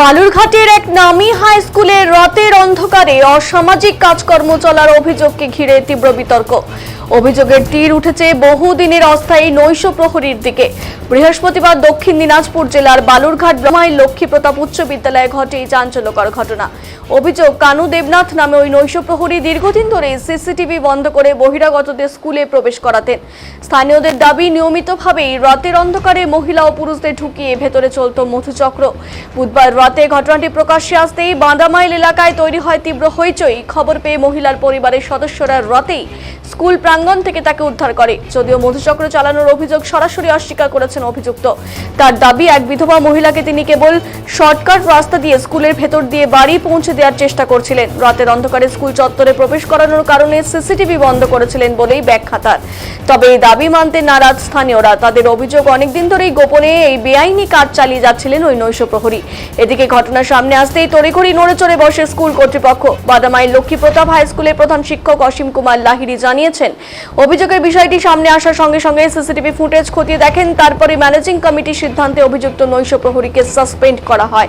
বালুরঘাটের এক নামি হাই স্কুলে রাতের অন্ধকারে অসামাজিক কাজকর্ম চলার অভিযোগকে ঘিরে তীব্র বিতর্ক। অভিযোগের তীর উঠেছে বহুদিনের অস্থায়ী নৈশ প্রহরীর দিকে। বৃহস্পতিবার দক্ষিণ দিনাজপুর জেলার বালুরঘাট ব্রহ্মাই লক্ষ্মী প্রতাপ উচ্চ বিদ্যালয়ে ঘটে এই চাঞ্চল্যকর ঘটনা। অভিযোগ, কানু দেবনাথ নামে ওই নৈশ প্রহরী দীর্ঘদিন ধরে সিসিটিভি বন্ধ করে বহিরাগতদের স্কুলে প্রবেশ করাতেন। স্থানীয়দের দাবি, নিয়মিতভাবেই রাতের অন্ধকারে মহিলা ও পুরুষদের ঢুকিয়ে ভেতরে চলত মধুচক্র। বুধবার রাতে ঘটনাটি প্রকাশ্যে আসতেই বাঁদামাইল এলাকায় তৈরি হয় তীব্র হইচই। খবর পেয়ে মহিলার পরিবারের সদস্যরা রাতেই স্কুল প্রাঙ্গণ থেকে তাকে উদ্ধার করে। যদিও মধুচক্র চালানোর অভিযোগ সরাসরি অস্বীকার করেছেন অভিযুক্ত। তার দাবি, এক বিধবা মহিলাকে তিনি কেবল শর্টকাট রাস্তা দিয়ে স্কুলের ভেতর দিয়ে বাড়ি পৌঁছে দেওয়ার চেষ্টা করছিলেন। রাতের অন্ধকারে স্কুল চত্বরে প্রবেশ করানোর কারণে সিসিটিভি বন্ধ করেছিলেন বলেই ব্যাখ্যা তার তবে এই দাবি মানতে নারাজ স্থানীয়রা। তাদের অভিযোগ, অনেকদিন ধরেই গোপনে এই বেআইনি কাজ চালিয়ে যাচ্ছিলেন ওই নৈশ প্রহরী এদিকে ঘটনা সামনে আসতেই তড়িঘড়ি নড়ে চড়ে বসে স্কুল কর্তৃপক্ষ। বাদামাইল লক্ষ্মী প্রতাপ হাই স্কুলের প্রধান শিক্ষক অসীম কুমার লাহিড়ী জানিয়েছেন অভিযোগের বিষয়টি সামনে আসার সঙ্গে সঙ্গে সিসিটিভি ফুটেজ খতিয়ে দেখেন, তারপরে ম্যানেজিং কমিটির সিদ্ধান্তে অভিযুক্ত নৈশ প্রহরীকে সাসপেন্ড করা হয়।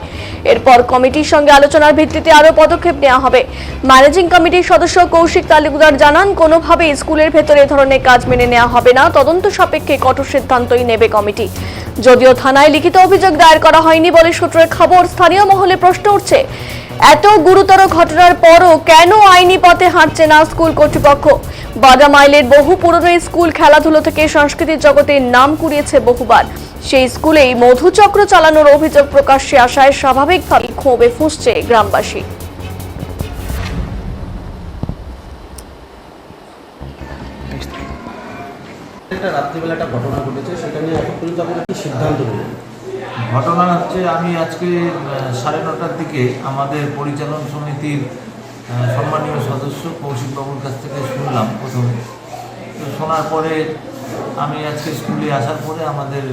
এরপর কমিটির সঙ্গে আলোচনার ভিত্তিতে আরও পদক্ষেপ নেওয়া হবে। ম্যানেজিং কমিটির সদস্য কৌশিক তালুকদার জানান, কোনোভাবেই স্কুলের ভেতরে এ ধরনের কাজ মেনে নেওয়া হবে না। তদন্ত সাপেক্ষে কঠোর সিদ্ধান্তই নেবে কমিটি। যদিও থানায় লিখিত অভিযোগ দায়ের করা হয়নি বলে সূত্রের খবর, স্থানীয় মহলে প্রশ্ন উঠছে, এত গুরুতর ঘটনার পরও কেন আইনি পথে হাঁটছে না স্কুল কর্তৃপক্ষ? বাদামাইলের বহু পুরনো স্কুল খেলাধুলো থেকে সংস্কৃতির জগতে নাম কুড়িয়েছে বহুবার। সেই স্কুলেই মধুচক্র চালানোর অভিযোগ প্রকাশ্যে আসায় স্বাভাবিকভাবেই ক্ষোভে ফুঁসছে গ্রামবাসী। একটা রাত্রিবেলা একটা ঘটনা ঘটেছে, সেটা নিয়ে এখন পর্যন্ত সিদ্ধান্ত ঘটনা হচ্ছে, আমি আজকে সাড়ে নটার দিকে আমাদের পরিচালন সমিতির সম্মানীয় সদস্য কৌশিকবাবুর কাছ থেকে শুনলাম প্রথমে। তো শোনার পরে আমি আজকে স্কুলে আসার পরে আমাদের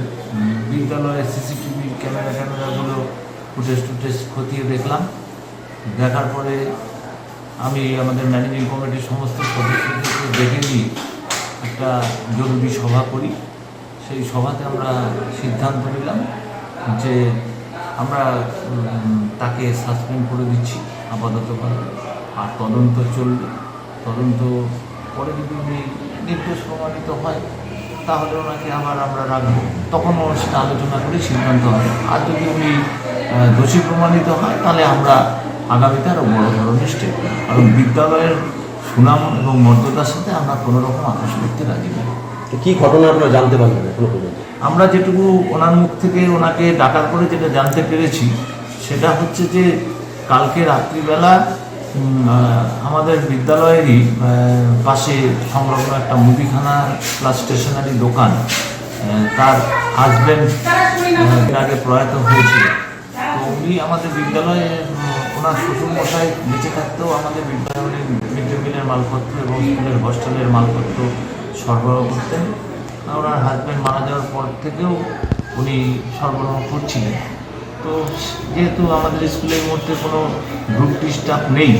বিদ্যালয়ের সিসিটিভি ক্যামেরা ক্যামেরাগুলো ফুটেজ টুটেজ খতিয়ে দেখলাম। দেখার পরে আমি আমাদের ম্যানেজিং কমিটির সমস্ত সদস্যদেরকে দেখে নিয়ে একটা জরুরি সভা করি। সেই সভাতে আমরা সিদ্ধান্ত নিলাম যে আমরা তাকে সাসপেন্ড করে দিচ্ছি আপাততভাবে। আর তদন্ত চলবে। তদন্ত পরে যদি উনি নির্দোষ প্রমাণিত হয়, তাহলে ওনাকে আবার আমরা রাখব। তখন ওর সাথে আলোচনা করে সিদ্ধান্ত হবে। আর যদি উনি দোষী প্রমাণিত হয়, তাহলে আমরা আগামীতে আরও বড় ধরনের স্টেপ কারণ বিদ্যালয়ের সুনাম এবং মর্যাদার সাথে আমরা কোনো রকম আপোষ করতে রাজি নই তো কি ঘটনা আপনারা জানতে পারলেন এখনও পর্যন্ত? আমরা যেটুকু ওনার মুখ থেকে ওনাকে ডাকার পরে যেটা জানতে পেরেছি সেটা হচ্ছে যে কালকে রাত্রিবেলা আমাদের বিদ্যালয়েরই পাশে সংলগ্ন একটা মুদিখানা প্লাস স্টেশনারি দোকান তার হাজব্যান্ড এর আগে প্রয়াত হয়েছিল। তো উনি আমাদের বিদ্যালয়ে ওনার শ্বশুরমশাই বেঁচে থাকতেও আমাদের বিদ্যালয়ে মিড ডে মিলের মালপত্র এবং স্কুলের হস্টেলের মালপত্র সরবরাহ করতেন ওনার হাজব্যান্ড মারা যাওয়ার পর থেকেও উনি সরবরাহ করছিলেন। তো যেহেতু আমাদের স্কুলের মধ্যে কোনো গ্রুপ স্টাফ নেই,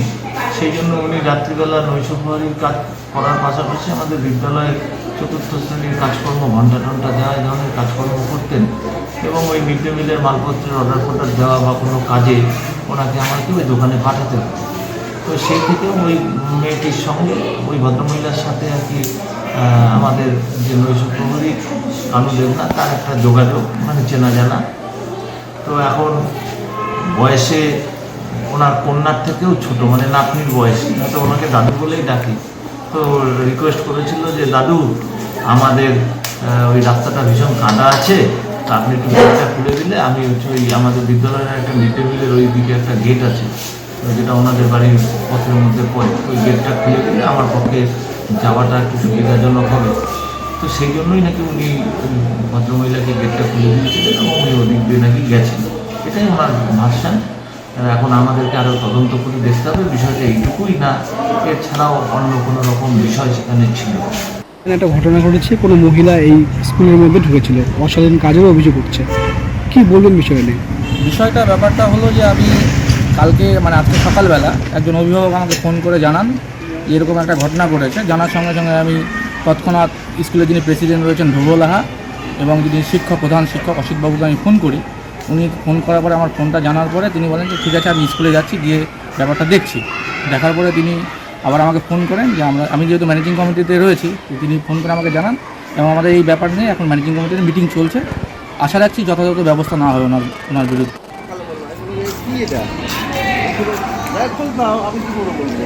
সেই জন্য উনি রাত্রিবেলা নৈশপ্রহরীর কাজ করার পাশাপাশি আমাদের বিদ্যালয়ের চতুর্থ শ্রেণির কাজকর্ম ঘণ্টা টন্টা দেওয়া এই ধরনের কাজকর্ম করতেন এবং ওই মিড ডে মিলের মালপত্রের অর্ডার ফর্ডার দেওয়া বা কোনো কাজে ওনাকে আমাকে ওই দোকানে পাঠাতে হতো তো সেই থেকে ওই মেয়েটির সঙ্গে, ওই ভদ্রমহিলার সাথে আর কি আমাদের যে নৈশ প্রহরী কানু দেবনা তার একটা যোগাযোগ মানে চেনা জানা। তো এখন বয়সে ওনার কন্যার থেকেও ছোট মানে নাতনির বয়স। তো ওনাকে দাদু বলেই ডাকি। তো রিকোয়েস্ট করেছিল যে, দাদু, আমাদের ওই রাস্তাটা ভীষণ কাদা আছে, তা আপনি একটু গেটটা খুলে দিলে আমি হচ্ছে ওই আমাদের বিদ্যালয়ের একটা মিড ডে মিলের ওই দিকে একটা গেট আছে। যেটা ওনাদের বাড়ির পথের মধ্যে পড়ে ওই গেটটা খুলে দিলে আমার পক্ষে যাওয়াটা একটু সুবিধাজনক হবে। তো সেই জন্যই নাকি উনি ভদ্রমহিলাকে গেটটা খুলে দিয়েছিলেন এবং উনি ওদিক দিয়ে নাকি গেছেন। এটাই ওনার ভাষণ এখন আমাদেরকে আরও তদন্ত করে দেখতে হবে। বিষয়টা এইটুকুই না এছাড়াও অন্য কোনো রকম বিষয় সেখানে ছিল। এখানে একটা ঘটনা ঘটেছে কোনো মহিলা এই স্কুলের মধ্যে ঢুকেছিল। অশালীন কাজেরও অভিযোগ উঠছে। কি বলবেন বিষয় নিয়ে? বিষয়টা ব্যাপারটা হলো যে আমি কালকে মানে আজকে সকালবেলা একজন অভিভাবক আমাকে ফোন করে জানান এরকম একটা ঘটনা ঘটেছে। জানার সঙ্গে সঙ্গে আমি তৎক্ষণাৎ স্কুলের যিনি প্রেসিডেন্ট রয়েছেন ধ্রুব লাহা এবং যিনি শিক্ষক, প্রধান শিক্ষক অসিতবাবুকে আমি ফোন করি, উনি ফোন করার পরে আমার ফোনটা জানার পরে তিনি বলেন যে, ঠিক আছে, আমি স্কুলে যাচ্ছি, গিয়ে ব্যাপারটা দেখছি। দেখার পরে তিনি আবার আমাকে ফোন করেন যে, আমরা, আমি যেহেতু ম্যানেজিং কমিটিতে রয়েছি তিনি ফোন করে আমাকে জানান এবং আমাদের এই ব্যাপার নিয়ে এখন ম্যানেজিং কমিটিতে মিটিং চলছে। আশা রাখছি যথাযথ ব্যবস্থা না হয় ওনার ওনার বিরুদ্ধে। কি এটা? দাও আমি কি করব বলব